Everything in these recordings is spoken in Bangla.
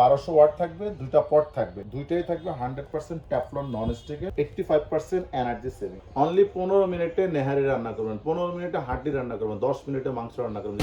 বারোশো ওয়াট থাকবে, দুইটা পট থাকবে। দুইটাই থাকবে hundred percent Teflon non স্টিকের eighty five percent energy saving only পনেরো মিনিটে নেহারি রান্না করবেন, পনেরো মিনিটে হাড্ডি রান্না করবেন, দশ মিনিটে মাংস রান্না করবেন।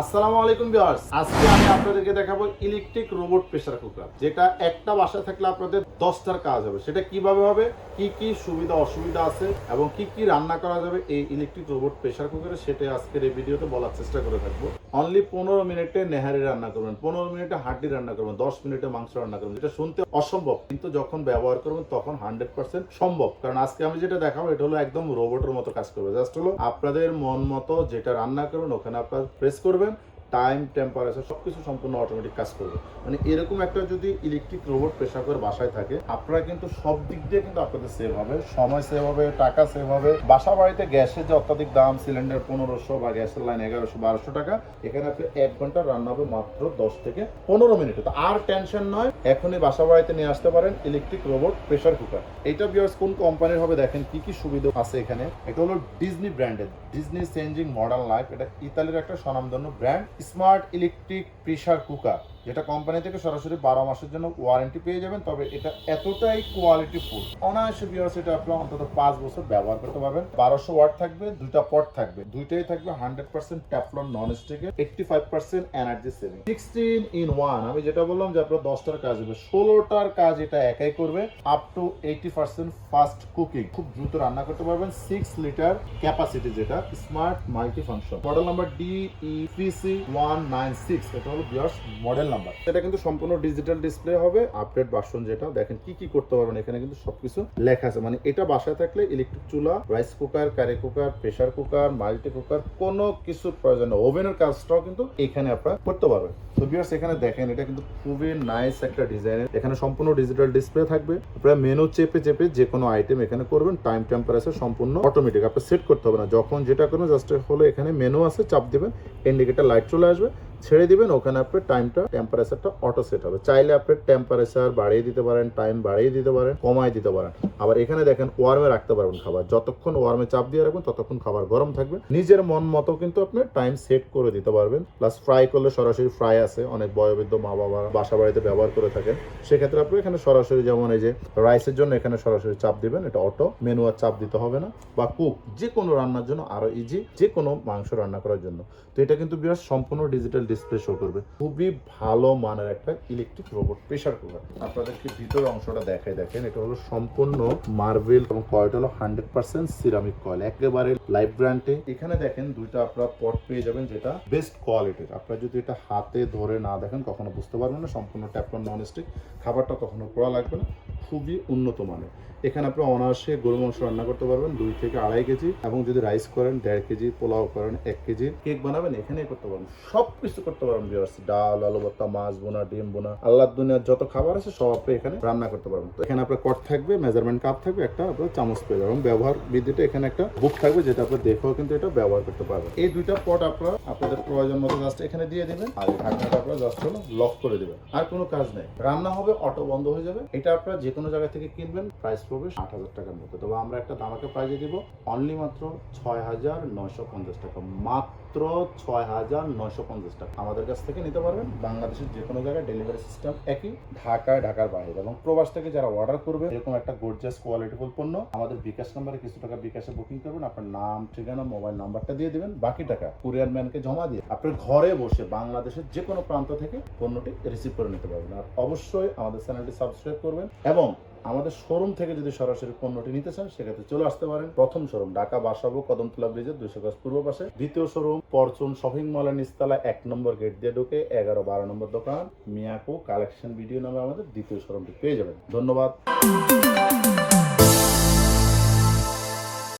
আসসালামু আলাইকুম ভিউয়ার্স। আজকে আমি আপনাদেরকে দেখাবো ইলেকট্রিক রোবট প্রেসার কুকার, যেটা একটা বাসায় থাকলে আপনাদের দশটার কাজ হবে। সেটা কীভাবে হবে, কি কি সুবিধা, অসুবিধা আছে, এবং কি কি রান্না করা যাবে এই ইলেকট্রিক রোবট প্রেসার কুকারে সেটা আজকের এই ভিডিওতে বলার চেষ্টা করে থাকব। অনলি পনেরো মিনিটে নেহারি রান্না করবেন, পনেরো মিনিটে হাড্ডি রান্না করবেন, দশ মিনিটে মাংস রান্না করবেন, যেটা শুনতে অসম্ভব। কিন্তু যখন ব্যবহার করবেন, তখন হান্ড্রেড পার্সেন্ট সম্ভব। কারণ আজকে আমি যেটা দেখাবো, এটা হলো একদম রোবটের মতো কাজ করবে। জাস্ট হলো আপনাদের মন মতো যেটা রান্না করবেন, ওখানে আপনার প্রেস করবেন টাইম টেম্পারেচার সবকিছু সম্পূর্ণ অটোমেটিক কাজ করবে। মানে এরকম একটা যদি ইলেকট্রিক রোবট প্রেসার করে বাসায় থাকে, আপনারা কিন্তু সব দিক দিয়ে কিন্তু আপনাদের সেভ হবে। সময় সেভ হবে, টাকা সেভ হবে। বাসা বাড়িতে গ্যাসের যে অত্যাধিক দাম সিলিন্ডার পনেরোশো বা গ্যাসের লাইন এগারোশো, বারোশো টাকা, এখানে আপনি এক ঘণ্টা রান্না হবে মাত্র দশ থেকে পনেরো মিনিটে তো আর টেনশন নয়, এখনই বাসা বাড়িতে নিয়ে আসতে পারেন ইলেকট্রিক রোবট প্রেসার কুকার এটা বিয়ার্স কোন কোম্পানির হবে দেখেন কি কি সুবিধা আছে এখানে। এটা হলো ডিজনি ব্র্যান্ডের ডিজনি চেঞ্জিং মডার্ন লাইফ এটা ইতালির একটা স্বনামধন্য brand smart electric pressure cooker যেটা কোম্পানি থেকে সরাসরি বারো মাসের জন্য ওয়ারেন্টি পেয়ে যাবেন, তবে এটা এতটাই কোয়ালিটি ফুল অনায়াসে বিয়ার্স এটা আপনার অন্তত পাঁচ বছর ব্যবহার করতে পারবেন। বারোশো ওয়াট থাকবে, দুইটা পট থাকবে। দুইটাই থাকবে hundred percent Teflon non স্টিকের eighty five percent energy saving sixteen in one আমি যেটা বললাম যে আপনার দশটার কাজ হবে। ষোলোটার কাজ এটা একাই করবে up to eighty percent fast cooking খুব দ্রুত রান্না করতে পারবেন সিক্স লিটার ক্যাপাসিটি যেটা smart multi function model number D E C one nine six এটা হলো বিয়ার্স মডেল নাম্বার এটা কিন্তু সম্পূর্ণ ডিজিটাল ডিসপ্লে হবে আপডেট ভার্সন যেটা। দেখেন কি কি করতে পারবেন, এখানে কিন্তু সবকিছু লেখা আছে। মানে এটা বাসায় থাকলে ইলেকট্রিক চুলা rice cooker curry cooker pressure cooker multi cooker কোনো কিছুর প্রয়োজন নেই। ওভেনের কাজটাও কিন্তু এখানে আপনারা করতে পারবেন। তো বিয়ার্স এখানে দেখেন, এটা কিন্তু খুবই নাইস একটা ডিজাইন এখানে সম্পূর্ণ ডিজিটাল ডিসপ্লে থাকবে। আপনারা মেনু চেপে চেপে যে কোনো আইটেম এখানে করবেন টাইম টেম্পারেচার সম্পূর্ণ অটোমেটিক আপনার সেট করতে হবে না। যখন যেটা করবেন জাস্ট হলো এখানে মেনু আছে, চাপ দিবেন ইন্ডিকেটার লাইট চলে আসবে। ছেড়ে দিবেন, ওখানে আপনার টাইমটা টেম্পারেচারটা অটো সেট হবে। চাইলে আপনি টেম্পারেচার বাড়িয়ে দিতে পারেন টাইম বাড়িয়ে দিতে পারেন, কমায় দিতে পারেন। আবার এখানে দেখেন ওয়ার্মে রাখতে পারবেন খাবার। যতক্ষণ ওয়ার্মে চাপ দিয়ে রাখবেন, ততক্ষণ খাবার গরম থাকবে। নিজের মন মতো কিন্তু আপনি টাইম সেট করে দিতে পারবেন। প্লাস ফ্রাই করলে সরাসরি ফ্রাই আছে। অনেক বয়োবৃদ্ধ মা বাবা বাসা বাড়িতে ব্যবহার করে থাকেন। সেক্ষেত্রে আপনি এখানে সরাসরি যেমন এই যে রাইসের জন্য এখানে সরাসরি চাপ দিবেন, এটা অটো মেনু আর চাপ দিতে হবে না। বা কুক যে কোনো রান্নার জন্য আরও ইজি যে কোনো মাংস রান্না করার জন্য। তো এটা কিন্তু বিরাট সম্পূর্ণ ডিজিটাল ডিসপ্লে শো করবে। খুবই ভালো মানের একটা ইলেকট্রিক রোবট প্রেসার কুকার আপনাদেরকে ভিতর অংশটা দেখাই দেখেন, এটা হলো সম্পূর্ণ মার্বেল এবং কয়টা হলো হান্ড্রেড পার্সেন্ট সিরামিক কয়েল একেবারে লাইফ ব্র্যান্ডে এখানে দেখেন দুইটা আপনারা পট পেয়ে যাবেন যেটা বেস্ট কোয়ালিটির আপনারা যদি এটা হাতে ধরে না দেখেন, কখনো বুঝতে পারবেন না, সম্পূর্ণ ট্যাপলন নন স্টিক খাবারটা কখনো পোড়া লাগবে না, খুবই উন্নত মানের। এখানে আপনি অনায়াসে গরু মাংস রান্না করতে পারবেন, দুই থেকে আড়াই কেজি, এবং যদি রাইস করেন, দেড় কেজি, পোলাও করেন, এক কেজি কেক বানাবেন, এখানেই করতে পারবেন। সব কিছু করতে পারবেন বিয়ার্স ডাল, আলু ভর্তা, মাছ বোনা, ডিম বোনা। আল্লাহ দুনিয়ার যত খাবার আছে, সব আপনি এখানে রান্না করতে পারবেন। তো এখানে আপনার কট থাকবে মেজারমেন্ট কাপ থাকবে, একটা আপনার চামচ পেয়ে যাবেন। ব্যবহার বিদ্যুতে এখানে একটা বুক থাকবে, যেটা আপনার দেখেও কিন্তু এটা ব্যবহার করতে পারবেন। এই দুইটা পট আপনারা, আপনাদের প্রয়োজন মতো জাস্ট এখানে দিয়ে দিবেন, আর ঢাকনাটা আপনারা জাস্ট হলো লক করে দিবেন। আর কোনো কাজ নেই। রান্না হবে অটো বন্ধ হয়ে যাবে। এটা আপনারা যে কোনো জায়গা থেকে কিনবেন প্রাইস পড়বে আট হাজার টাকার মতো। তবে আমরা একটা দামাকে প্রাইজে দিব অনলি মাত্র ছয় হাজার নয়শো পঞ্চাশ টাকা। মাত্র ছয় হাজার নয়শো পঞ্চাশ টাকা। আমাদের কাছ থেকে নিতে পারবেন বাংলাদেশের যে কোনো জায়গায় ডেলিভারি সিস্টেম একই, ঢাকায়, ঢাকার বাইরে। এবং প্রবাস থেকে যারা অর্ডার করবে, এরকম একটা গোর্জাস কোয়ালিটিফুল পণ্য, আমাদের বিকাশ নাম্বারে কিছু টাকা বিকাশে বুকিং করবেন, আপনার নাম, ঠিকানা মোবাইল নাম্বারটা দিয়ে দিবেন, বাকি টাকা কুরিয়ার ম্যানকে জমা দিয়ে আপনার ঘরে বসে বাংলাদেশের যে কোনো প্রান্ত থেকে পণ্যটি রিসিভ করে নিতে পারবেন। আর অবশ্যই আমাদের চ্যানেলটি সাবস্ক্রাইব করবেন এবং আমাদের শোরুম থেকে যদি সরাসরি পণ্যটি নিতে চান, সেক্ষেত্রে চলে আসতে পারেন। প্রথম শোরুম, ঢাকা বাসাবো, কদমতলা ব্রিজের দুশো গাছ পূর্ব পাশে। দ্বিতীয় শোরুম, পরচুন শপিং মলের নিচতলা, এক নম্বর গেট দিয়ে ঢুকে এগারো বারো নম্বর দোকান। মিয়াকো কালেকশন ভিডিও নামে আমাদের দ্বিতীয় শোরুমটি পেয়ে যাবেন। ধন্যবাদ।